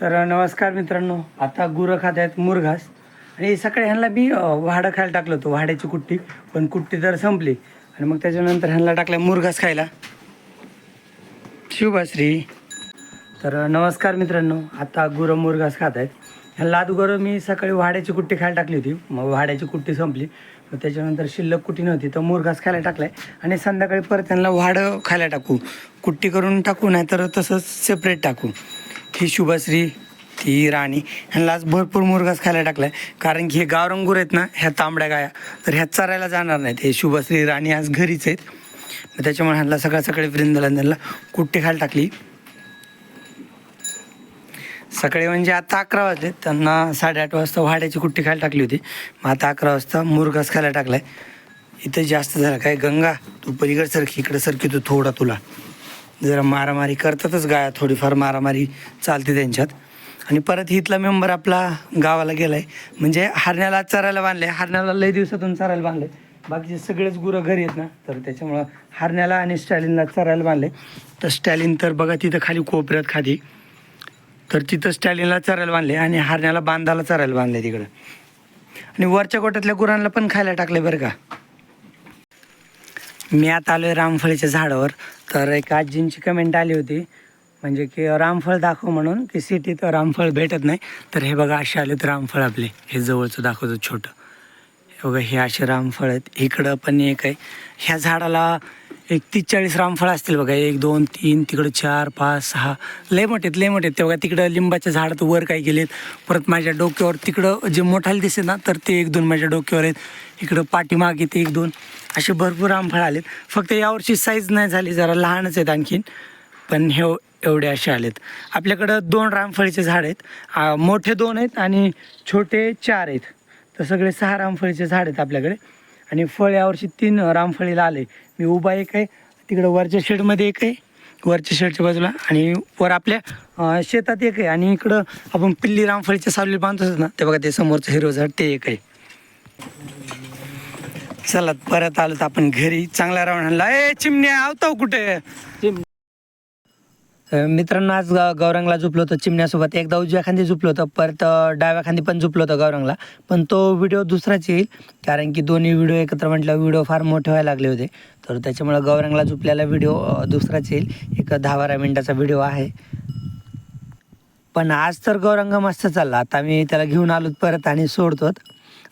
तर नमस्कार मित्रांनो. आता गुरं खात आहेत मुरघास. आणि सकाळी ह्यांना मी वाडं खायला टाकलं होतं वाड्याची कुट्टी. पण कुट्टी तर संपली. आणि मग त्याच्यानंतर ह्यांना टाकलं मुरघास खायला. शिवभाश्री तर नमस्कार मित्रांनो. आता गुरं मुरघास खात आहेत. ह्यांना अगोदर मी सकाळी वाड्याची कुट्टी खायला टाकली होती. मग वाड्याची कुट्टी संपली. मग त्याच्यानंतर शिल्लक कुट्टी नव्हती तर मुरघास खायला टाकलाय. आणि संध्याकाळी परत त्यांना वाडं खायला टाकू. कुट्टी करून टाकू नाही तर तसंच सेपरेट टाकू. ती शुभश्री ती राणी ह्यांना आज भरपूर मुरगास खायला टाकलाय. कारण की हे गावरंगूर आहेत ना ह्या तांबड्या गाया. तर ह्या चरायला जाणार नाहीत. हे शुभश्री राणी आज घरीच आहेत. मग त्याच्यामुळे ह्यांना सकाळ सकाळी वृंदाला त्यांना कुट्टी खायला टाकली. सकाळी म्हणजे आता अकरा वाजले. त्यांना साडेआठ वाजता वाड्याची कुट्टी खायला टाकली होती. मग आता अकरा वाजता मुरगास खायला टाकलाय. इथं जास्त झालं काय? गंगा तू पलीकडे सरकी इकडे सरकी तू थोडा तुला. जरा मारामारी करतातच गाया थोडीफार मारामारी चालते त्यांच्यात. आणि परत इथला मेंबर आपला गावाला गेला आहे म्हणजे हरण्याला चरायला बांधले हरण्याला लय दिवसातून चरायला बांधले बाकीचे सगळेच गुरं घरी आहेत ना तर त्याच्यामुळं हरण्याला आणि स्टॅलिनला चरायला बांधले तर स्टॅलिन तर बघा तिथं खाली कोपऱ्यात खाली. तर तिथं स्टॅलिनला चरायला बांधले आणि हरण्याला बांधाला चरायला बांधले तिकडं. आणि वरच्या गोटातल्या गुरांना पण खायला टाकले बरं का. मी आता आलो आहे रामफळीच्या झाडावर. तर एक आजींची कमेंट आली होती. म्हणजे की रामफळ दाखव म्हणून की सिटीत रामफळ भेटत नाही. तर हे बघा असे आलेत रामफळ आपले. हे जवळचं दाखवतो छोटं. हे बघा हे असे रामफळ आहेत. इकडं पण एक आहे. ह्या झाडाला एक तीस चाळीस रामफळ असतील बघा. एक दोन तीन तिकडं चार पाच सहा. लय मोठे आहेत लय मोठे आहेत. ते बघा तिकडं लिंबाच्या झाडात वर काय गेलेत. परत माझ्या डोक्यावर तिकडं जे मोठाले दिसते ना तर ते एक दोन माझ्या डोक्यावर आहेत. इकडं पाठीमागे ते एक दोन. असे भरपूर रामफळ आलेत. फक्त यावर्षी साईज नाही झाली जरा लहानच आहेत आणखीन. पण हे एवढे असे आलेत. आपल्याकडं दोन रामफळीचे झाड आहेत. मोठे दोन आहेत आणि छोटे चार आहेत. तर सगळे सहा रामफळीचे झाड आहेत आपल्याकडे. आणि फळ यावर्षी तीन रामफळीला आले. मी उभा एक आहे तिकडं वरच्या शेडमध्ये एक आहे वरच्या शेडच्या बाजूला आणि वर आपल्या शेतात एक आहे आणि इकडं आपण पिल्ली रामफळीच्या सावली बांधतो ना ते बघा ते समोरचं हिरो झाड ते एक आहे. चला परत आलो तर आपण घरी चांगला राऊंड आणला. ए चिमण्या आवतो कुठे? चिमण्या. मित्रांनो आज ग- गौरंगला झोपलो होतो चिमण्यासोबत. एकदा उजव्या खांदी झोपलो होतं परत डाव्या खांदी पण झोपलो होतं गौरंगला. पण तो व्हिडिओ दुसराच येईल कारण की दोन्ही व्हिडिओ एकत्र म्हटलं व्हिडिओ फार मोठे व्हायला लागले होते. तर त्याच्यामुळे गौरंगला झोपलेला व्हिडिओ दुसराच येईल. एक दहा बारा मिनिटाचा व्हिडिओ आहे. पण आज तर गौरंग मस्त चालला. आता मी त्याला घेऊन आलो परत आणि सोडतो.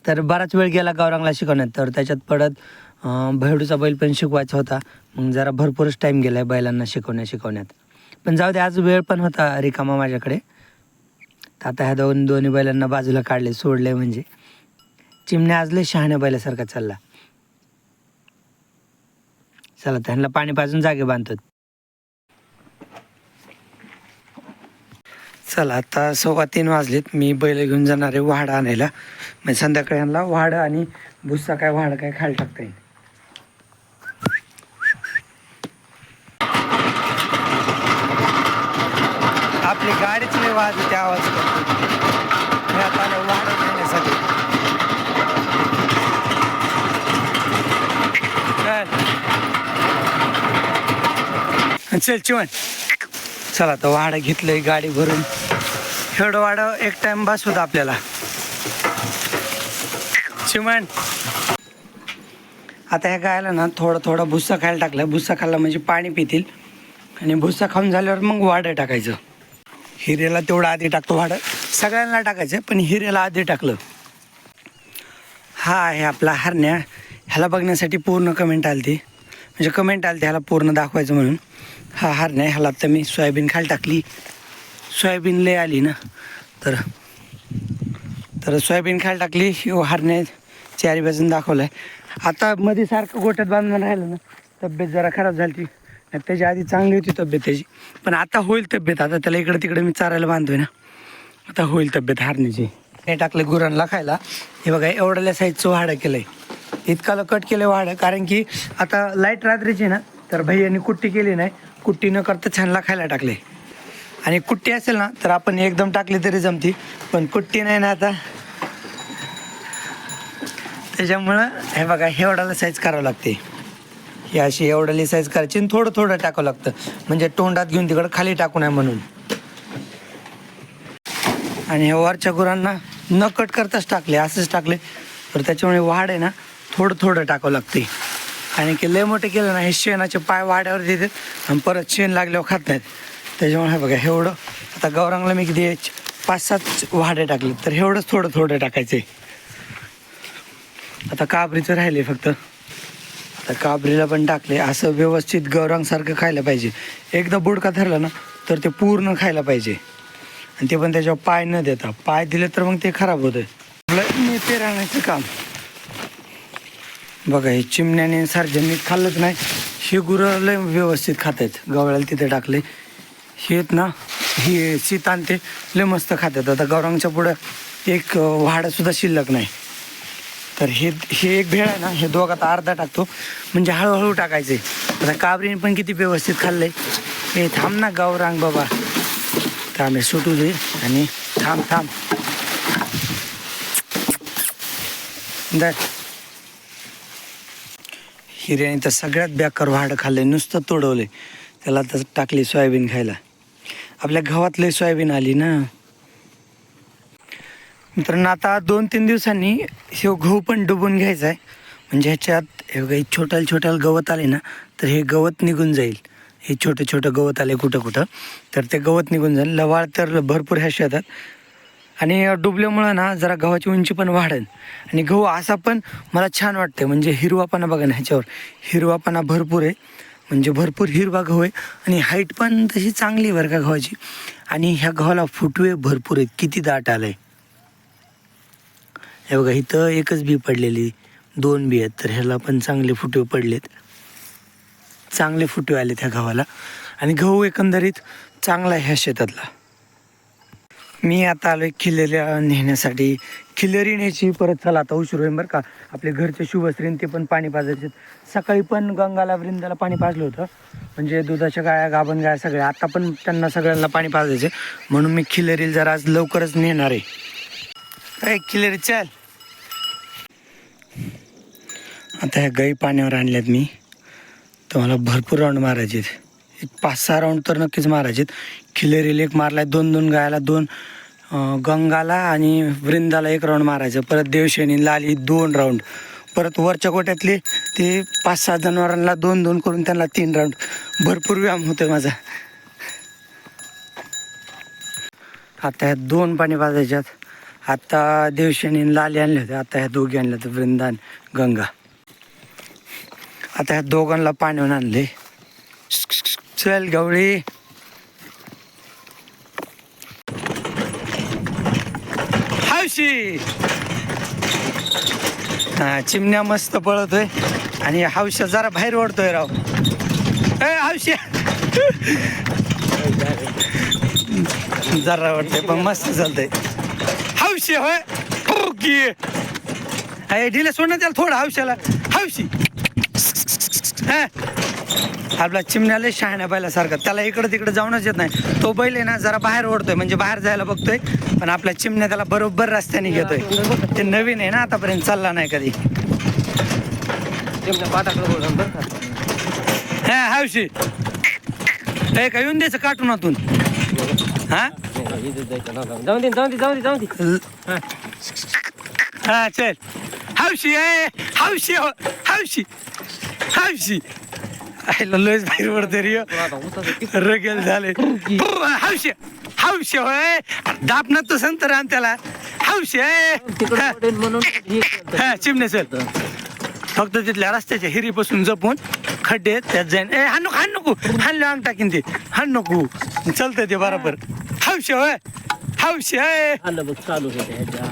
तर बराच वेळ गेला गौरंगला शिकवण्यात. तर त्याच्यात परत भैडूचा बैल पण शिकवायचा होता. मग जरा भरपूरच टाईम गेला आहे बैलांना शिकवण्या शिकवण्यात पण जाऊ दे आज वेळ पण होता रिकामा माझ्याकडे. तर आता ह्या दोन दोन्ही बैलांना बाजूला काढले सोडले म्हणजे. चिमण्या आजले शहाण्या बैलासारखा चालला. चला त्यांना पाणी पाजून जागे बांधतात. चला आता सव्वा तीन वाजलेत. मी बैल घेऊन जाणार आहे वाडा आणायला. म्हणजे संध्याकाळी यांना वाडं आणि भुस्सा काय वाडं काय खायला टाकता येईल. आपली गाडीच नाही वाज त्या आवाज हे मी आता घेण्यासाठी चल. चिवण. चला आता वाडं घेतलंय गाडी भरून. एवढं वाडं एक टाइम बस होतं आपल्याला. चिमण आता ह्या गायला ना थोडं थोडं भुस्सा खायला टाकलं. भुस्सा खाल्ला म्हणजे पाणी पितील. आणि भुस्सा खाऊन झाल्यावर मग वाडं टाकायचं. हिरेला तेवढं आधी टाकतो भाडं. सगळ्यांना टाकायचं पण हिरेला आधी टाकलं. हा आहे आपला हरण्या. ह्याला बघण्यासाठी पूर्ण कमेंट आली ती म्हणजे कमेंट आली ह्याला पूर्ण दाखवायचं म्हणून. हा हरण्या ह्याला आता मी सोयाबीन खाली टाकली. सोयाबीन लय आली ना. तर तर सोयाबीन खाली टाकली. हो हरण्या चारी बाजून दाखवलं आहे आता मध्ये सारखं गोट्यात बांधून राहिलं ना. तब्येत जरा खराब झाली ती त्याच्या आधी चांगली होती तब्येत त्याची. पण आता होईल तब्येत. आता त्याला इकडं तिकडे मी चारायला बांधतोय ना. आता होईल तब्येत हारण्याची हे टाकलं गुरांना खायला. हे बघा एवढ्याल्या साईजचं वाडं केलं आहे इतकाला कट केलं वाडं. कारण की आता लाइट रात्रीची ना तर भैयानी कुट्टी केली नाही. कुट्टी न करता छानला खायला टाकले आणि कुट्टी असेल ना तर आपण एकदम टाकली तरी जमती. पण कुट्टी नाही ना आता. त्याच्यामुळं हे बघा हे एवढ्याला साईज करावं लागते ही अशी एवढं लिसाईज करायची आणि थोडं थोडं टाकावं लागतं. म्हणजे तोंडात घेऊन तिकडं खाली टाकू नये म्हणून. आणि हे वरच्या गुरांना न कट करताच टाकले असंच टाकले. तर त्याच्यामुळे वाढ आहे ना थोडं थोडं टाकावं लागते. आणि की लय मोठे केलं ना हे शेणाचे पाय वाड्यावर देतात आणि परत शेण लागल्यावर खात नाहीत. त्याच्यामुळे हे बघा एवढं. आता गौरांगला मी किती पाच सात वाडे टाकले तर एवढंच थोडं थोडं टाकायचं आता काबरीचं राहिले फक्त. तर काबरीला पण टाकले. असं व्यवस्थित गौरांगसारखं खायला पाहिजे. एकदा बुडका धरला ना तर ते पूर्ण खायला पाहिजे. आणि ते पण त्याच्यावर पाय न देता. पाय दिले तर मग ते खराब होतं आपलं पेराण्याचं काम. बघा हे चिमण्याने सार्वजनिक खाल्लंच नाही. हे गुरं लय व्यवस्थित खात आहेत गवळ्याला तिथे टाकले. हेत ना हे शीत आणते लय मस्त खातात. आता गौरांगच्या पुढं एक वाडा सुद्धा शिल्लक नाही. तर हे हे एक भेळ आहे ना हे दोघात अर्धा टाकतो. म्हणजे हळूहळू टाकायचे आता काबरीने पण किती व्यवस्थित खाल्लंय. हे थांब ना गौरांग बाबा. थांब हे सुटू दे. आणि थांब थांब. दर हिऱ्याने तर सगळ्यात बेकार वाढ खाल्ले नुसतं तोडवले त्याला तर टाकली सोयाबीन खायला. आपल्या गव्हात सोयाबीन आली ना. मित्रांनो आता दोन तीन दिवसांनी हे गहू पण डुबून घ्यायचा आहे. म्हणजे ह्याच्यात हे काही छोट्याल छोट्याला गवत आले ना तर हे गवत निघून जाईल. हे छोटं छोटं गवत आले कुठं कुठं. तर ते गवत निघून जाईल. लवाळ तर भरपूर ह्या शेतात. आणि डुबल्यामुळं ना जरा गव्हाची उंची पण वाढेल. आणि गहू असा पण मला छान वाटते म्हणजे हिरवापणा बघा ना ह्याच्यावर. हिरवापणा भरपूर आहे. म्हणजे भरपूर हिरवा गहू आहे. आणि हाईट पण तशी चांगली आहे बरं का गव्हाची. आणि ह्या गव्हाला फुटवे भरपूर आहेत. किती दाट आलं आहे हे बघा इथं एकच बी पडलेली दोन बी आहेत. तर ह्याला पण चांगले फुटवे पडलेत. चांगले फुटवे आले त्या गव्हाला. आणि गहू एकंदरीत चांगला आहे ह्या शेतातला. मी आता आलो आहे खिलेऱ्या नेण्यासाठी. खिलेरी न्यायची परत चला आता उशीर होईल बरं का. आपले घरचे शुभश्रीन ते पण पाणी पाजायचे सकाळी पण गंगाला वृंदाला पाणी पाजलं होतं. म्हणजे दुधाच्या गाया गाभण गाया सगळ्या. आता पण त्यांना सगळ्यांना पाणी पाजायचे. म्हणून मी खिल्लेरीला जरा आज लवकरच नेणार आहे. किलर चल. आता ह्या गाई पाण्यावर आणल्यात मी. तर मला भरपूर राऊंड मारायचे एक पाच सहा राऊंड तर नक्कीच मारायचे खिलेरीला एक मारलाय दोन दोन गायाला दोन गंगाला आणि वृंदाला एक राऊंड मारायचं. परत देवशेणी लाली दोन राऊंड परत वरच्या गोट्यातले ते पाच सहा जनावरांना दोन दोन करून त्यांना तीन राऊंड भरपूर व्यायाम होतो माझा. आता ह्या दोन पाणी पाजायच्यात आता देवशेनी लाली आणले होते. आता ह्या दोघी आणले होते वृंदान गंगा. आता ह्या दोघांना पाण्यावर आणले. चल गवळी. हावशी! हा चिमण्या मस्त पळतोय. आणि हावशा जरा बाहेर ओढतोय राव. ए हावशी! जरा वाटतंय पण मस्त चालतंय. हावशी होय? अरे ढिले सोडणं त्याला थोडं हावशाला हावशी हा. आपला चिमण्याला शहाण्या बैलासारखा. त्याला इकडं तिकडं जाऊनच येत नाही. तो बैल आहे ना जरा बाहेर ओढतोय. म्हणजे बाहेर जायला बघतोय. पण आपल्या चिमण्या त्याला बरोबर रस्त्याने घेतोय. ते नवीन आहे ना आतापर्यंत चालला नाही कधी. हा हावशी हे का येऊन द्यायचं कार्टूनातून? हा? जाऊन दे जाऊन दे जाऊन दे जाऊन दे हा चल. हावशी आहे हावशी हो हावशी हावशी आयला लयच बाहेर पडते रे. रगेल झाले. हावशी हावशी होय दापना तो संत राम त्याला. हावशी आहे म्हणून हे चिमणे चल. फक्त तिथल्या रस्त्याच्या हिरीपासून जपून खड्डे आहेत, त्यात जाईन. ए हाण नको हाण नको. हाणलं अंग टाकीन ते. हाण नको. चलतंय ते बरोबर. हावशी होय. हावशी आहे आलं बघ चालू होते ह्याच्या.